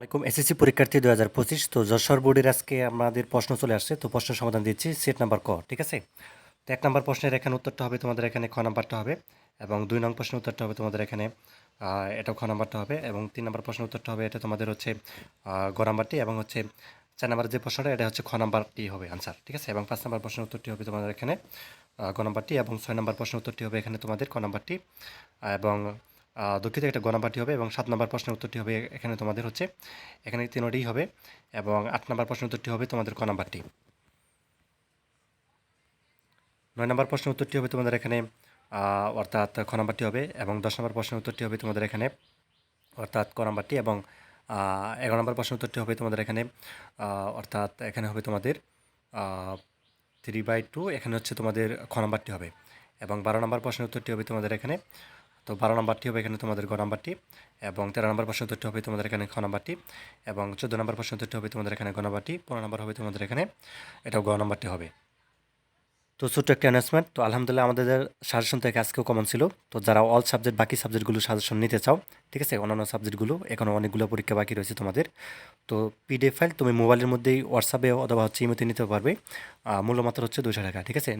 আসসালামাইকুম এসএসসি পরীক্ষার্থী দু হাজার পঁচিশ, তো যশোর বোর্ডের আজকে আমাদের প্রশ্ন চলে আসছে, তো প্রশ্ন সমাধান দিচ্ছি, সেট নাম্বার ক, ঠিক আছে? তো এক নম্বর প্রশ্নের এখানে উত্তরটা হবে তোমাদের এখানে খ নাম্বারটা হবে, এবং দুই নং প্রশ্নের উত্তরটা হবে তোমাদের এখানে এটাও খ নাম্বারটা হবে, এবং তিন নম্বর প্রশ্নের উত্তরটা হবে এটা তোমাদের হচ্ছে গ নাম্বারটি এবং হচ্ছে চার নম্বরের যে প্রশ্নটা, এটা হচ্ছে খ নাম্বারটি হবে আনসার ঠিক আছে? এবং পাঁচ নম্বর প্রশ্নের উত্তরটি হবে তোমাদের এখানে গ নাম্বারটি এবং ছয় নম্বর প্রশ্নের উত্তরটি হবে এখানে তোমাদের ক নাম্বারটি, এবং দুঃখিত, একটা গ নাম্বারটি হবে এবং সাত নম্বর প্রশ্নের উত্তরটি হবে এখানে তোমাদের হচ্ছে। এখানে তিনোটিই হবে এবং আট নম্বর প্রশ্নের উত্তরটি হবে তোমাদের ক নাম্বারটি নয় নম্বর প্রশ্নের উত্তরটি হবে তোমাদের এখানে অর্থাৎ খ নাম্বারটি হবে এবং দশ নম্বর প্রশ্নের উত্তরটি হবে তোমাদের এখানে, অর্থাৎ ক নাম্বারটি এবং এগারো নম্বর প্রশ্নের উত্তরটি হবে তোমাদের এখানে অর্থাৎ এখানে হবে তোমাদের থ্রি বাই টু এখানে হচ্ছে তোমাদের খ নাম্বারটি হবে এবং বারো নম্বর প্রশ্নের উত্তরটি হবে তোমাদের এখানে তো বারো নম্বরটি হবে এখানে তোমাদের গ নাম্বারটি এবং তেরো নম্বর প্রশ্ন উত্তরটি হবে তোমাদের এখানে খ নাম্বারটি এবং চোদ্দ নম্বর প্রশ্ন উত্তরটি হবে তোমাদের এখানে গ পনেরো নম্বর হবে তোমাদের এখানে এটাও গ নাম্বারটি হবে। তো ছোট্ট একটা অ্যানাউন্সমেন্ট তো আলহামদুলিল্লাহ আমাদের সাজেশন থেকে আজকেও কমন ছিল। তো যারা অল সাবজেক্ট বাকি সাবজেক্টগুলো সাজেশন নিতে চাও ঠিক আছে? অন্যান্য সাবজেক্টগুলো এখনও অনেকগুলো পরীক্ষা বাকি রয়েছে তোমাদের। তো পিডিএফ ফাইল তুমি মোবাইলের মধ্যেই হোয়াটসঅ্যাপে অথবা হচ্ছে ইমোতে নিতে পারবে। আহ, মূল্য মাত্র হচ্ছে দুশো টাকা ঠিক আছে?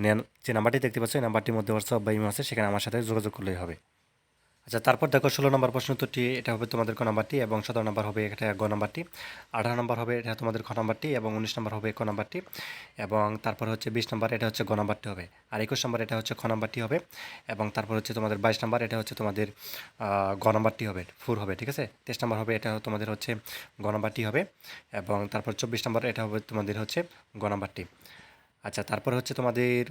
যে নাম্বারটি দেখতে পাচ্ছ এই নাম্বারটির মধ্যে হোয়াটসঅ্যাপ বা ইমো আছে সেখানে আমার সাথে যোগাযোগ করলেই হবে। আচ্ছা তারপর দেখো ষোলো নম্বর প্রশ্ন উত্তরটি, এটা হবে তোমাদের ক নাম্বারটি এবং সতেরো নম্বর হবে এটা গ নাম্বারটি, আঠারো নম্বর হবে এটা তোমাদের খ নাম্বারটি এবং উনিশ নম্বর হবে ক নাম্বারটি এবং তারপর হচ্ছে বিশ নম্বর এটা হচ্ছে গ নাম্বারটি হবে আর একুশ নম্বর এটা হচ্ছে খ নাম্বারটি হবে এবং তারপর হচ্ছে তোমাদের বাইশ নম্বর এটা হচ্ছে তোমাদের গ নাম্বারটি হবে ফুর হবে, ঠিক আছে? তেইশ নম্বর হবে এটা তোমাদের হচ্ছে গ নাম্বারটি হবে এবং তারপর চব্বিশ নম্বর এটা হবে তোমাদের হচ্ছে গ নাম্বারটি। আচ্ছা তারপর হচ্ছে তোমাদের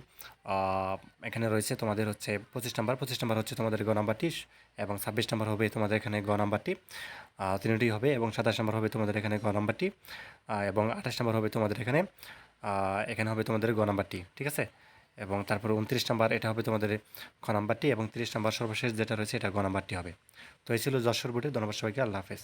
এখানে রয়েছে তোমাদের হচ্ছে পঁচিশ নাম্বার। পঁচিশ নাম্বার হচ্ছে তোমাদের গ নাম্বারটি এবং ছাব্বিশ নাম্বার হবে তোমাদের এখানে গ নাম্বারটি। তিনটি হবে এবং সাতাশ নাম্বার হবে তোমাদের এখানে গ নাম্বারটি। এবং আঠাশ নাম্বার হবে তোমাদের এখানে এখানে হবে তোমাদের গ নাম্বারটি, ঠিক আছে? এবং তারপর উনত্রিশ নাম্বার, এটা হবে তোমাদের খ নাম্বারটি এবং তিরিশ নাম্বার সর্বশেষ যেটা রয়েছে, এটা গ নাম্বারটি হবে। তো এই ছিল যশোর বোর্ডে ধন্যবাদ সবাইকে। আল্লাহ হাফেজ।